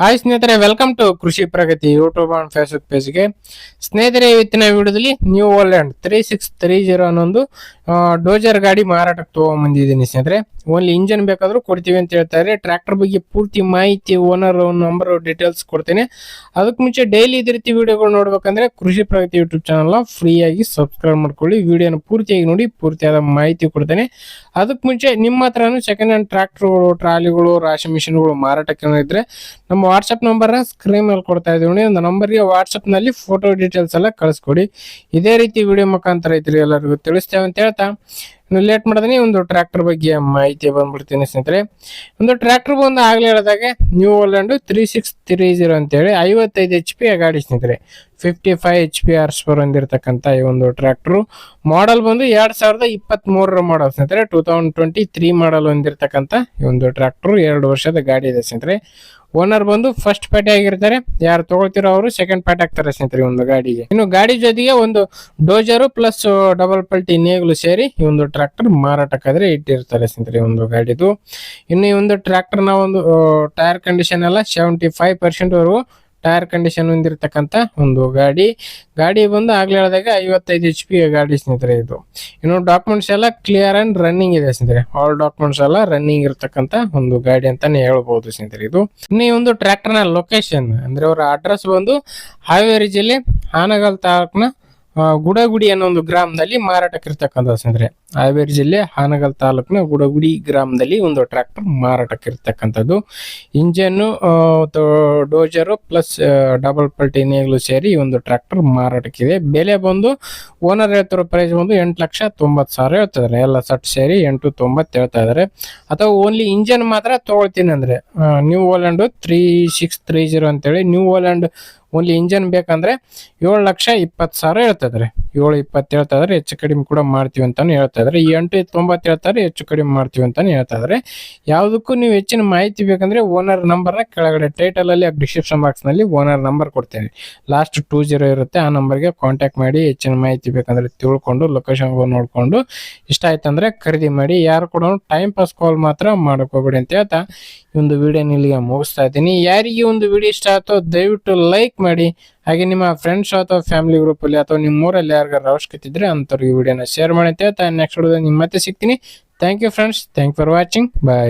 Hi ಸ್ನೇಹಿತರೆ welcome to Krishi Pragati YouTube and Facebook ಪೇಜ್ಗೆ ಸ್ನೇಹಿತರೆ, ಇವತ್ತಿನ ವಿಡಿಯೋದಲ್ಲಿ new Holland three six three zero ಅನ್ನೊಂದು ಡೋಜರ್ ಗಾಡಿ ಮಾರಾಟಕ್ಕೆ ತೊಗೊಂಬಂದಿದ್ದೀನಿ ಸ್ನೇಹಿತರೆ. ಓನ್ಲಿ ಇಂಜನ್ ಬೇಕಾದರೂ ಕೊಡ್ತೀವಿ ಅಂತ ಹೇಳ್ತಾ ಇದ್ದಾರೆ ಟ್ರ್ಯಾಕ್ಟರ್ ಬಗ್ಗೆ ಪೂರ್ತಿ ಮಾಹಿತಿ ಓನರ್ ನಂಬರ್ ಡೀಟೇಲ್ಸ್ ಕೊಡ್ತೇನೆ. ಅದಕ್ಕೆ ಮುಂಚೆ ಡೈಲಿ ಇದೇ ರೀತಿ ವಿಡಿಯೋಗಳು ನೋಡ್ಬೇಕಂದ್ರೆ ಕೃಷಿ ಪ್ರಗತಿ ಯೂಟ್ಯೂಬ್ ಚಾನಲ್ನ ಫ್ರೀಯಾಗಿ ಸಬ್ಸ್ಕ್ರೈಬ್ ಮಾಡ್ಕೊಳ್ಳಿ. ವಿಡಿಯೋನ ಪೂರ್ತಿಯಾಗಿ ನೋಡಿ, ಪೂರ್ತಿಯಾದ ಮಾಹಿತಿ ಕೊಡ್ತೇನೆ. ಅದಕ್ಕೆ ಮುಂಚೆ ನಿಮ್ಮ ಹತ್ರನೂ ಸೆಕೆಂಡ್ ಹ್ಯಾಂಡ್ ಟ್ರ್ಯಾಕ್ಟರ್ಗಳು ಟ್ರಾಲಿಗಳು ರಾಶಿ ಮಿಷಿನ್ಗಳು ಮಾರಾಟಕ್ಕೆ ಇದ್ದರೆ ನಮ್ಮ ವಾಟ್ಸಪ್ ನಂಬರ್ ಸ್ಕ್ರೀನ್ ಮೇಲೆ ಕೊಡ್ತಾ ಇದೀವಿ ಒಂದು ನಂಬರ್ಗೆ ವಾಟ್ಸಪ್ನಲ್ಲಿ ಫೋಟೋ ಡೀಟೇಲ್ಸ್ ಎಲ್ಲ ಕಳಿಸ್ಕೊಡಿ. ಇದೇ ರೀತಿ ವಿಡಿಯೋ ಮುಖಾಂತರ ಐತ್ರಿ ಎಲ್ಲರಿಗೂ ತಿಳಿಸ್ತೇವೆ ಅಂತ ಹೇಳ್ತಾ. ಇನ್ನು ಲೇಟ್ ಮಾಡಿದ್ರೆ ಒಂದು ಟ್ರ್ಯಾಕ್ಟರ್ ಬಗ್ಗೆ ಮಾಹಿತಿ ಬಂದ್ಬಿಡ್ತೀನಿ ಸ್ನೇಹಿತರೆ. ಒಂದು ಟ್ರ್ಯಾಕ್ಟರ್ ಬಂದು ಆಗಲೇ ಹೇಳಿದಾಗ new Holland three six three zero ಅಂತೇಳಿ ಐವತ್ತೈದು ಎಚ್ ಪಿ ಗಾಡಿ ಸ್ನೇಹಿತರೆ. Fifty five H P horsepower ಹೊಂದಿರತಕ್ಕಂಥ ಈ ಒಂದು ಟ್ರ್ಯಾಕ್ಟ್ರು ಮಾಡೆಲ್ ಬಂದು ಎರಡು ಸಾವಿರದ ಇಪ್ಪತ್ತ್ ಮೂರರ ಮಾಡಲ್ ಸ್ನೇಹಿತರೆ. Two thousand twenty three model ಹೊಂದಿರತಕ್ಕಂಥ ಈ ಒಂದು ಟ್ರ್ಯಾಕ್ಟ್ರು ಎರಡು ವರ್ಷದ ಗಾಡಿ ಇದೆ ಸ್ನೇಹಿತರೆ. ಓನರ್ ಬಂದು ಫಸ್ಟ್ ಪಾರ್ಟಿ ಆಗಿರ್ತಾರೆ. ಯಾರು ತಗೊಳ್ತಿರೋ ಅವರು ಸೆಕೆಂಡ್ ಪಾರ್ಟಿ ಆಗ್ತಾರೆ ಸ್ನೇಹಿತರೆ ಒಂದು ಗಾಡಿಗೆ. ಇನ್ನು ಗಾಡಿ ಜೊತೆಗೆ ಒಂದು ಡೋಜರು ಪ್ಲಸ್ ಡಬಲ್ ಪಲ್ಟಿ ನೇಗ್ಲು ಸೇರಿ ಈ ಒಂದು ಟ್ರ್ಯಾಕ್ಟರ್ ಮಾರಾಟಕ್ಕಾದ್ರೆ ಇಟ್ಟಿರ್ತಾರೆ ಸ್ನೇಹಿತರೆ, ಒಂದು ಗಾಡಿದು. ಇನ್ನು ಈ ಒಂದು ನ ಒಂದು ಟೈರ್ ಕಂಡೀಷನ್ ಎಲ್ಲ ಸೆವೆಂಟಿ ಫೈವ್ ಪರ್ಸೆಂಟ್ ವರೆಗೂ ಟೈರ್ ಕಂಡೀಷನ್ ಹೊಂದಿರತಕ್ಕಂತ ಒಂದು ಗಾಡಿ. ಗಾಡಿ ಬಂದು ಆಗ್ಲೇ ಹೇಳಿದಾಗ ಐವತ್ತೈದು ಎಚ್ ಪಿ ಗಾಡಿ ಸ್ನೇಹಿತರೆ ಇದು. ಇನ್ನು ಡಾಕ್ಯುಮೆಂಟ್ಸ್ ಎಲ್ಲ ಕ್ಲಿಯರ್ ಅಂಡ್ ರನ್ನಿಂಗ್ ಇದೆ ಸ್ನೇಹಿತರೆ. ಆಲ್ ಡಾಕ್ಯುಮೆಂಟ್ಸ್ ಎಲ್ಲ ರನ್ನಿಂಗ್ ಇರತಕ್ಕಂತ ಒಂದು ಗಾಡಿ ಅಂತಾನೆ ಹೇಳ್ಬಹುದು ಸ್ನೇಹಿತರೆ ಇದು. ಇನ್ನು ಈ ಒಂದು ನ ಲೊಕೇಶನ್ ಅಂದ್ರೆ ಅವರ ಅಡ್ರೆಸ್ ಬಂದು ಹಾವೇರಿ ಜಿಲ್ಲೆ ಹಾನಗಲ್ ತಾಲೂಕಿನ ಗುಡಗುಡಿ ಅನ್ನೋ ಒಂದು ಗ್ರಾಮದಲ್ಲಿ ಮಾರಾಟಕ್ಕೆ ಇರ್ತಕ್ಕಂಥ ಸ್ನೇಹಿತರೆ. ಹಾವೇರಿ ಜಿಲ್ಲೆ ಹಾನಗಲ್ ತಾಲೂಕಿನ ಗುಡಗುಡಿ ಗ್ರಾಮದಲ್ಲಿ ಒಂದು ಟ್ರ್ಯಾಕ್ಟರ್ ಮಾರಾಟಕ್ಕೆ ಇರ್ತಕ್ಕಂಥದ್ದು ಇಂಜನ್ನು ಡೋಜರು ಪ್ಲಸ್ ಡಬಲ್ ಪಲ್ಟಿ ನೇಗ್ಲು ಸೇರಿ ಒಂದು ಟ್ರ್ಯಾಕ್ಟರ್ ಮಾರಾಟಕ್ಕಿದೆ. ಬೆಲೆ ಬಂದು ಓನರ್ ಹೇಳ್ತಿರೋ ಪ್ರೈಸ್ ಬಂದು ಎಂಟು ಲಕ್ಷ ತೊಂಬತ್ತು ಸಾವಿರ ಹೇಳ್ತಿದ್ದಾರೆ. ಎಲ್ಲ ಸಟ್ ಸೇರಿ ಎಂಟು ತೊಂಬತ್ತು ಹೇಳ್ತಾ ಇದ್ದಾರೆ. ಅಥವಾ ಓನ್ಲಿ ಇಂಜನ್ ಮಾತ್ರ ತೊಗೊಳ್ತೀನಿ ಅಂದ್ರೆ new Holland three six three zero ಅಂತೇಳಿ ನ್ಯೂ ಓಲ್ಯಾಂಡ್ ಓನ್ಲಿ ಇಂಜನ್ ಬೇಕಂದ್ರೆ ಏಳು ಲಕ್ಷ ಇಪ್ಪತ್ತು ಸಾವಿರ ಹೇಳ್ತಾ ಇದಾರೆ ಏಳು ಇಪ್ಪತ್ತು ಹೇಳ್ತಾ ಇದಾರೆ ಹೆಚ್ಚು ಕಡಿಮೆ ಕೂಡ ಮಾಡ್ತೀವಿ ಅಂತಲೂ ಹೇಳ್ತಾ ಇದಾರೆ ಈ ಎಂಟು ತೊಂಬತ್ತು ಹೇಳ್ತಾರೆ ಹೆಚ್ಚು ಕಡಿಮೆ ಮಾಡ್ತೀವಿ ಅಂತಲೂ ಹೇಳ್ತಾ ಇದಾರೆ ಯಾವುದಕ್ಕೂ ನೀವು ಹೆಚ್ಚಿನ ಮಾಹಿತಿ ಬೇಕಂದ್ರೆ ಓನರ್ ನಂಬರ್ನ ಕೆಳಗಡೆ ಟೈಟಲ್ ಅಲ್ಲಿ ಡಿಸ್ಕ್ರಿಪ್ಷನ್ ಬಾಕ್ಸ್ನಲ್ಲಿ ಓನರ್ ನಂಬರ್ ಕೊಡ್ತೇನೆ. ಲಾಸ್ಟ್ ಟೂ ಜೀರೋ ಇರುತ್ತೆ, ಆ ನಂಬರ್ಗೆ ಕಾಂಟ್ಯಾಕ್ಟ್ ಮಾಡಿ ಹೆಚ್ಚಿನ ಮಾಹಿತಿ ಬೇಕಂದ್ರೆ ತಿಳ್ಕೊಂಡು ಲೊಕೇಶನ್ ನೋಡ್ಕೊಂಡು, ಇಷ್ಟ ಆಯ್ತಂದ್ರೆ ಖರೀದಿ ಮಾಡಿ. ಯಾರು ಕೂಡ ಟೈಮ್ ಪಾಸ್ ಕಾಲ್ ಮಾತ್ರ ಮಾಡಕ್ ಹೋಗಬೇಡಿ ಅಂತ ಹೇಳ್ತಾ ಈ ಒಂದು ವಿಡಿಯೋನ ಇಲ್ಲಿಗೆ ಮುಗಿಸ್ತಾ ಇದ್ದೀನಿ. ಯಾರಿಗೆ ಒಂದು ವಿಡಿಯೋ ಇಷ್ಟ ಆಯ್ತೋ ದಯವಿಟ್ಟು ಲೈಕ್ ಮಾಡಿ. ಹಾಗೆ ನಿಮ್ಮ ಫ್ರೆಂಡ್ಸ್ ಅಥವಾ ಫ್ಯಾಮಿಲಿ ಗ್ರೂಪ್ ಅಲ್ಲಿ ಅಥವಾ ನಿಮ್ಮ ಊರಲ್ಲಿ ಯಾರಿಗಾರ ಅವಶ್ಯಕತೆ ಇದ್ರೆ ಅಂಥವ್ರಿಗೆ ವಿಡಿಯೋನ ಶೇರ್ ಮಾಡಿ ಅಂತ ನೆಕ್ಸ್ಟ್ ನಿಮ್ಮ ಮತ್ತೆ ಸಿಗ್ತೀನಿ. Thank you friends thank for watching bye